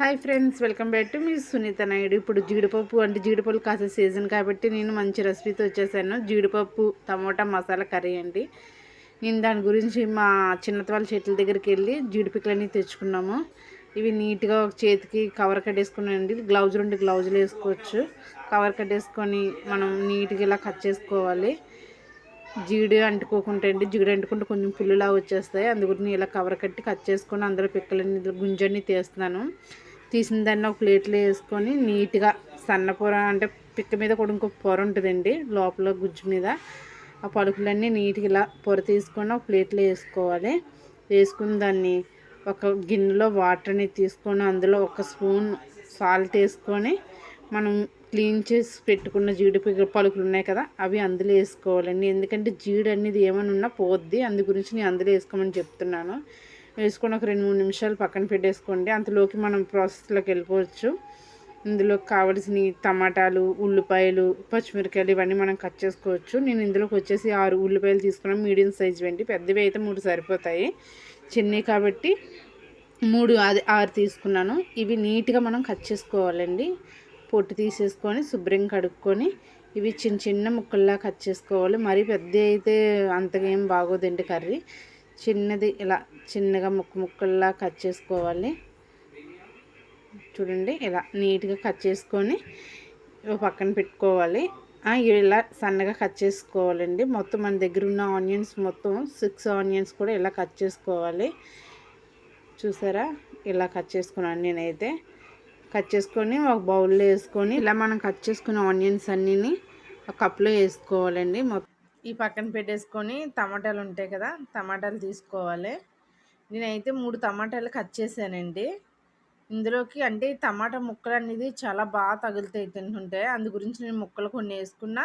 Hi friends welcome back to మీ సునీత నాయుడు. ఇప్పుడు జీడిపప్పు అంటే జీడిపప్పు కాసే సీజన్ కాబట్టి నేను మంచి రెసిపీతో వచ్చేసాను. జీడిపప్పు టమోటా మసాలా కర్రీ అండి. నేను దాని గురించి మా చిన్నత వాళ్ళ దగ్గరికి వెళ్ళి జీడిపిక్కలన్నీ తెచ్చుకున్నాము. ఇవి నీట్గా ఒక చేతికి కవర్ కట్టేసుకున్నానండి గ్లౌజ్ రెండు గ్లౌజులు వేసుకోవచ్చు. కవర్ కట్టేసుకొని మనం నీట్గా ఇలా కట్ చేసుకోవాలి. జీడి అంటుకోకుండా అండి. జీడి అంటుకుంటే కొంచెం పుల్లులా వచ్చేస్తాయి. అందుకని ఇలా కవర్ కట్టి కట్ చేసుకొని అందులో పిక్కలన్నీ గుంజన్ని తీస్తున్నాను. తీసిన దాన్ని ఒక ప్లేట్లో వేసుకొని నీట్గా సన్నపొర అంటే పిక్క మీద కూడా ఇంకో పొర ఉంటుందండి లోపల గుజ్జు మీద. ఆ పలుకులన్నీ నీట్గా ఇలా పొర తీసుకొని ఒక ప్లేట్లో వేసుకోవాలి. వేసుకున్న దాన్ని ఒక గిన్నెలో వాటర్ని తీసుకొని అందులో ఒక స్పూన్ సాల్ట్ వేసుకొని మనం క్లీన్ చేసి పెట్టుకున్న జీడి పలుకులు ఉన్నాయి కదా అవి అందులో వేసుకోవాలండి. ఎందుకంటే జీడి అనేది ఏమైనా ఉన్నా పోద్ది అందు గురించి నేను అందులో వేసుకోమని చెప్తున్నాను. వేసుకొని ఒక రెండు మూడు నిమిషాలు పక్కన పెట్టేసుకోండి. అంతలోకి మనం ప్రాసెస్లోకి వెళ్ళిపోవచ్చు. ఇందులో కావలసిన టమాటాలు ఉల్లిపాయలు పచ్చిమిరకాయలు ఇవన్నీ మనం కట్ చేసుకోవచ్చు. నేను ఇందులోకి వచ్చేసి ఆరు ఉల్లిపాయలు తీసుకున్నాను. మీడియం సైజు వెండి. పెద్దవి అయితే మూడు సరిపోతాయి. చిన్నవి కాబట్టి మూడు అది ఆరు తీసుకున్నాను. ఇవి నీట్గా మనం కట్ చేసుకోవాలండి. పొట్టు తీసేసుకొని శుభ్రంగా కడుక్కొని ఇవి చిన్న చిన్న ముక్కల్లా కట్ చేసుకోవాలి. మరీ పెద్ద అయితే అంతగా ఏం బాగోదండి కర్రీ. చిన్నది ఇలా చిన్నగా ముక్క ముక్కల్లా కట్ చేసుకోవాలి. చూడండి ఇలా నీట్గా కట్ చేసుకొని పక్కన పెట్టుకోవాలి. ఇలా సన్నగా కట్ చేసుకోవాలండి. మొత్తం మన దగ్గర ఉన్న ఆనియన్స్ మొత్తం సిక్స్ ఆనియన్స్ కూడా ఇలా కట్ చేసుకోవాలి. చూసారా? ఇలా కట్ చేసుకున్నాను నేనైతే. కట్ చేసుకొని ఒక బౌల్లో వేసుకొని ఇలా మనం కట్ చేసుకున్న ఆనియన్స్ అన్నీని ఒక కప్లో వేసుకోవాలండి. మొత్తం ఈ పక్కన పెట్టేసుకొని టమాటాలు ఉంటాయి కదా టమాటాలు తీసుకోవాలి. నేనైతే మూడు టమాటాలు కట్ చేశానండి. ఇందులోకి అంటే టమాటా ముక్కలు అనేది చాలా బాగా తగులుతాయి తింటుంటే అందు గురించి నేను ముక్కలు కొన్ని వేసుకున్నా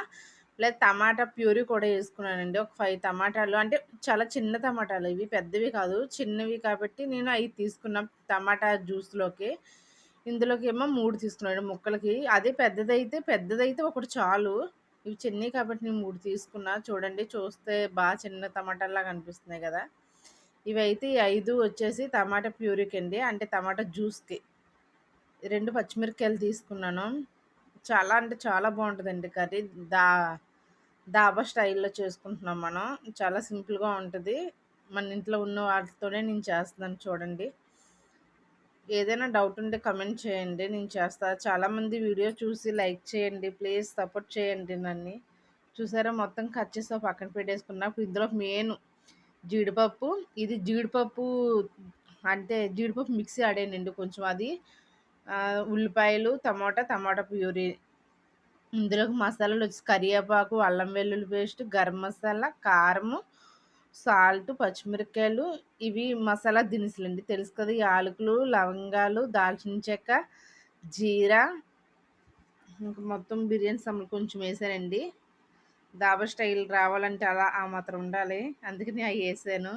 లేదా టమాటా ప్యూరీ కూడా వేసుకున్నానండి. ఒక ఫైవ్ టమాటాలు అంటే చాలా చిన్న టమాటాలు ఇవి పెద్దవి కాదు చిన్నవి కాబట్టి నేను అవి తీసుకున్న టమాటా జ్యూస్లోకి. ఇందులోకి ఏమో మూడు తీసుకున్నాను ముక్కలకి. అదే పెద్దదైతే పెద్దదైతే ఒకటి చాలు. ఇవి చిన్నవి కాబట్టి నేను మూడు తీసుకున్నా. చూడండి చూస్తే బాగా చిన్న టమాటాలాగా అనిపిస్తున్నాయి కదా. ఇవైతే ఐదు వచ్చేసి టమాటా ప్యూరిక్ అండి అంటే టమాటా జ్యూస్కి. రెండు పచ్చిమిరపకాయలు తీసుకున్నాను. చాలా అంటే చాలా బాగుంటుందండి కర్రీ. దా దాబా స్టైల్లో చేసుకుంటున్నాం మనం. చాలా సింపుల్గా ఉంటుంది. మన ఇంట్లో ఉన్న వాటితోనే నేను చేస్తున్నాను చూడండి. ఏదైనా డౌట్ ఉంటే కమెంట్ చేయండి. నేను చేస్తా. చాలామంది వీడియో చూసి లైక్ చేయండి. ప్లీజ్ సపోర్ట్ చేయండి నన్ను. చూసారా? మొత్తం కట్ చేసి పక్కన పెట్టేసుకున్నా. ఇందులో మెయిన్ జీడిపప్పు. ఇది జీడిపప్పు అంటే జీడిపప్పు మిక్సీ ఆడేనండి కొంచెం అది. ఉల్లిపాయలు టమాటా టమాటా ప్యూరీ. ఇందులోకి మసాలాలు వచ్చి కరివేపాకు అల్లం వెల్లుల్లి పేస్ట్ గరం మసాలా కారము సాల్ట్ పచ్చిమిరపకాయలు ఇవి మసాలా దినుసులు అండి తెలుసు కదా యాలకులు లవంగాలు దాల్చిన చెక్క జీరా ఇంకా మొత్తం బిర్యానీ సమ్ములు కొంచెం వేసానండి. దాబా స్టైల్ రావాలంటే అలా ఆ మాత్రం ఉండాలి. అందుకని అవి వేసాను.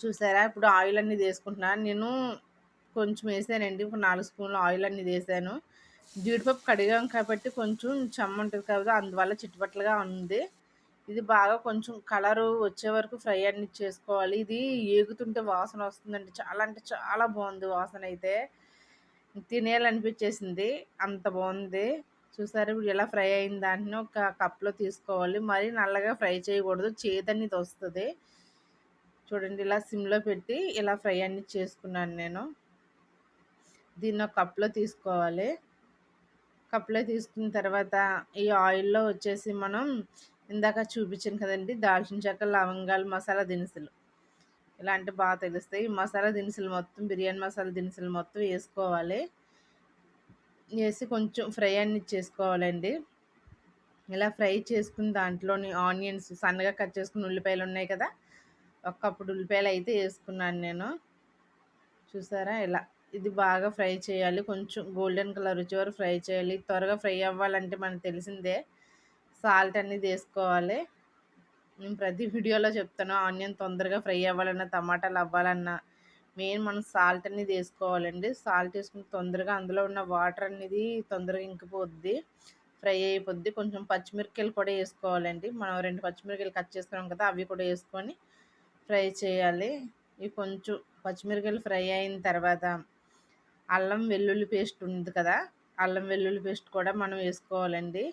చూసారా? ఇప్పుడు ఆయిల్ అన్నీ వేసుకుంటున్నాను నేను కొంచెం వేసానండి. ఇప్పుడు నాలుగు స్పూన్లు ఆయిల్ అన్నీ వేసాను జీడిపప్పు కడిగాం కాబట్టి కొంచెం చెమ్మ ఉంటుంది కాబట్టి అందువల్ల చిట్టుపట్లుగా ఉంది. ఇది బాగా కొంచెం కలరు వచ్చే వరకు ఫ్రై అన్ని చేసుకోవాలి. ఇది ఏగుతుంటే వాసన వస్తుందండి. చాలా అంటే చాలా బాగుంది వాసన అయితే. తినేయాలనిపించేసింది. అంత బాగుంది. చూసారు ఇప్పుడు ఎలా ఫ్రై అయిన దాన్ని ఒక కప్లో తీసుకోవాలి. మరి నల్లగా ఫ్రై చేయకూడదు. చేదని వస్తుంది. చూడండి ఇలా సిమ్లో పెట్టి ఇలా ఫ్రై అన్ని చేసుకున్నాను నేను. దీన్ని ఒక కప్లో తీసుకోవాలి. కప్లో తీసుకున్న తర్వాత ఈ ఆయిల్లో వచ్చేసి మనం ఇందాక చూపించాను కదండి దాల్చిన చెక్క లవంగాలు మసాలా దినుసులు. ఇలాంటి బాగా తెలుస్తాయి. మసాలా దినుసులు మొత్తం బిర్యానీ మసాలా దినుసులు మొత్తం వేసుకోవాలి. వేసి కొంచెం ఫ్రై అన్ని చేసుకోవాలండి ఇలా ఫ్రై చేసుకుని దాంట్లోని ఆనియన్స్ సన్నగా కట్ చేసుకుని ఉల్లిపాయలు ఉన్నాయి కదా ఒకప్పుడు ఉల్లిపాయలు అయితే వేసుకున్నాను నేను. చూసారా ఇలా ఇది బాగా ఫ్రై చేయాలి. కొంచెం గోల్డెన్ కలర్ వచ్చే వరకు ఫ్రై చేయాలి. త్వరగా ఫ్రై అవ్వాలంటే మనకు తెలిసిందే. సాల్ట్ అనేది వేసుకోవాలి నేను ప్రతి వీడియోలో చెప్తాను ఆనియన్ తొందరగా ఫ్రై అవ్వాలన్నా టమాటాలు అవ్వాలన్నా మెయిన్ మనం సాల్ట్ అనేది వేసుకోవాలండి సాల్ట్ వేసుకుని తొందరగా అందులో ఉన్న వాటర్ అనేది తొందరగా ఇంకిపోద్ది ఫ్రై అయిపోద్ది. కొంచెం పచ్చిమిరపకాయలు కూడా వేసుకోవాలండి. మనం రెండు పచ్చిమిరపకాయలు కట్ చేసుకున్నాం కదా అవి కూడా వేసుకొని ఫ్రై చేయాలి. ఇవి కొంచెం పచ్చిమిరపకాయలు ఫ్రై అయిన తర్వాత అల్లం వెల్లుల్లి పేస్ట్ ఉంది కదా అల్లం వెల్లుల్లి పేస్ట్ కూడా మనం వేసుకోవాలండి.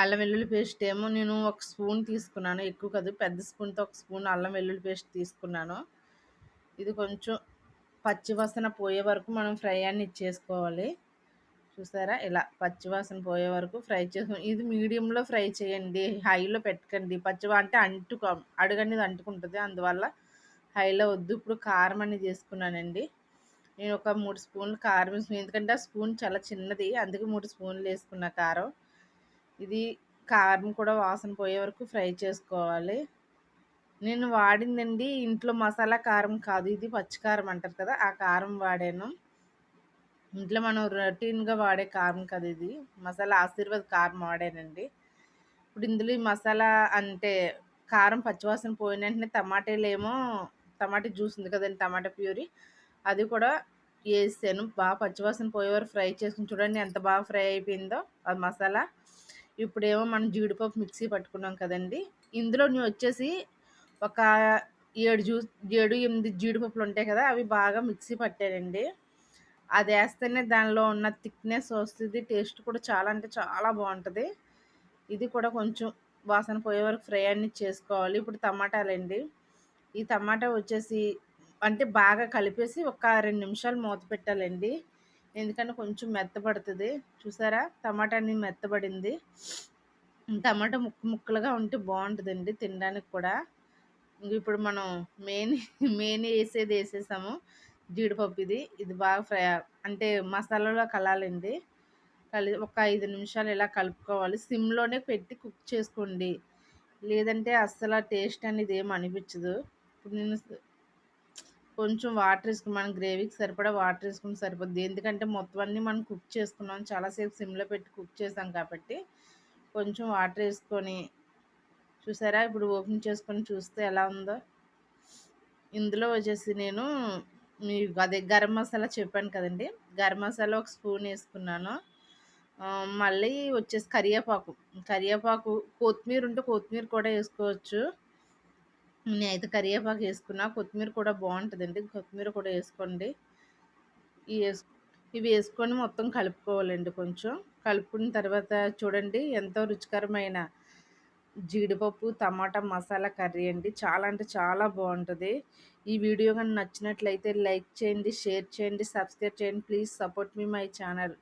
అల్లం వెల్లుల్లి పేస్ట్ ఏమో నేను ఒక స్పూన్ తీసుకున్నాను. ఎక్కువ కాదు పెద్ద స్పూన్తో ఒక స్పూన్ అల్లం వెల్లుల్లి పేస్ట్ తీసుకున్నాను. ఇది కొంచెం పచ్చివాసన పోయే వరకు మనం ఫ్రై అన్ని ఇచ్చేసుకోవాలి. చూసారా? ఇలా పచ్చివాసన పోయే వరకు ఫ్రై చేసుకుని ఇది మీడియంలో ఫ్రై చేయండి. హైలో పెట్టకండి. పచ్చివా అంటే అంటుకు అడుగనేది అంటుకుంటుంది. అందువల్ల హైలో వద్దు. ఇప్పుడు కారం అనేది చేసుకున్నానండి. నేను ఒక మూడు స్పూన్లు కారం ఎందుకంటే ఆ స్పూన్ చాలా చిన్నది. అందుకే మూడు స్పూన్లు వేసుకున్న కారం. ఇది కారం కూడా వాసన పోయే వరకు ఫ్రై చేసుకోవాలి. నేను వాడిందండి ఇంట్లో మసాలా కారం కాదు ఇది పచ్చికారం అంటారు కదా ఆ కారం వాడాను. ఇంట్లో మనం రొటీన్గా వాడే కారం కదా ఇది మసాలా ఆశీర్వాద్ కారం వాడానండి. ఇప్పుడు ఇందులో ఈ మసాలా అంటే కారం పచ్చివాసన పోయిన వెంటనే టమాటాలేమో టమాటా జ్యూస్ ఉంది కదండి టమాటా ప్యూరీ అది కూడా వేసాను. బాగా పచ్చివాసన పోయేవారు ఫ్రై చేసుకుని చూడండి ఎంత బాగా ఫ్రై అయిపోయిందో అది మసాలా. ఇప్పుడేమో మనం జీడిపప్పు మిక్సీ పట్టుకున్నాం కదండి. ఇందులో నేను వచ్చేసి ఒక ఏడు జ్యూస్ ఏడు ఎనిమిది జీడిపప్పులు ఉంటాయి కదా అవి బాగా మిక్సీ పట్టానండి. అది వేస్తేనే దానిలో ఉన్న థిక్నెస్ వస్తుంది టేస్ట్ కూడా చాలా అంటే చాలా బాగుంటుంది. ఇది కూడా కొంచెం వాసన పోయే వరకు ఫ్రై అన్ని చేసుకోవాలి. ఇప్పుడు టమాటాలండి. ఈ టమాటా వచ్చేసి అంటే బాగా కలిపేసి ఒక రెండు నిమిషాలు మూత పెట్టాలండి. ఎందుకంటే కొంచెం మెత్తబడుతుంది. చూసారా? టమాటా అనేది మెత్తబడింది. టమాటా ముక్క ముక్కలుగా ఉంటే బాగుంటుందండి తినడానికి కూడా. ఇప్పుడు మనం మెయిన్ మెయిన్ వేసేది వేసేసాము. జీడిపప్పు ఇది. ఇది బాగా ఫ్రై అంటే మసాలాలో కలాలండి. కలి ఒక ఐదు నిమిషాలు ఇలా కలుపుకోవాలి. సిమ్లోనే పెట్టి కుక్ చేసుకోండి. లేదంటే అస్సలు టేస్ట్ అనేది ఏం అనిపించదు. ఇప్పుడు నేను కొంచెం వాటర్ వేసుకుని మనం గ్రేవీకి సరిపడా వాటర్ వేసుకుని సరిపోద్ది. ఎందుకంటే మొత్తం అన్నీ మనం కుక్ చేసుకున్నాం. చాలాసేపు సిమ్లో పెట్టి కుక్ చేసాం కాబట్టి కొంచెం వాటర్ వేసుకొని చూసారా? ఇప్పుడు ఓపెన్ చేసుకొని చూస్తే ఎలా ఉందో. ఇందులో వచ్చేసి నేను మీ అదే గరం మసాలా చెప్పాను కదండి. గరం మసాలా ఒక స్పూన్ వేసుకున్నాను. మళ్ళీ వచ్చేసి కరివేపాకు. కరివేపాకు కొత్తిమీర ఉంటే కొత్తిమీర కూడా వేసుకోవచ్చు. నేనైతే కరివేపాకు వేసుకున్నా. కొత్తిమీర కూడా బాగుంటుందండి. కొత్తిమీర కూడా వేసుకోండి. ఇవి ఇవి వేసుకొని మొత్తం కలుపుకోవాలండి కొంచెం. కలుపుకున్న తర్వాత చూడండి ఎంతో రుచికరమైన జీడిపప్పు టమాటా మసాలా కర్రీ అండి. చాలా అంటే చాలా బాగుంటుంది. ఈ వీడియో కానీ నచ్చినట్లయితే లైక్ చేయండి షేర్ చేయండి సబ్స్క్రైబ్ చేయండి. Please support me my channel.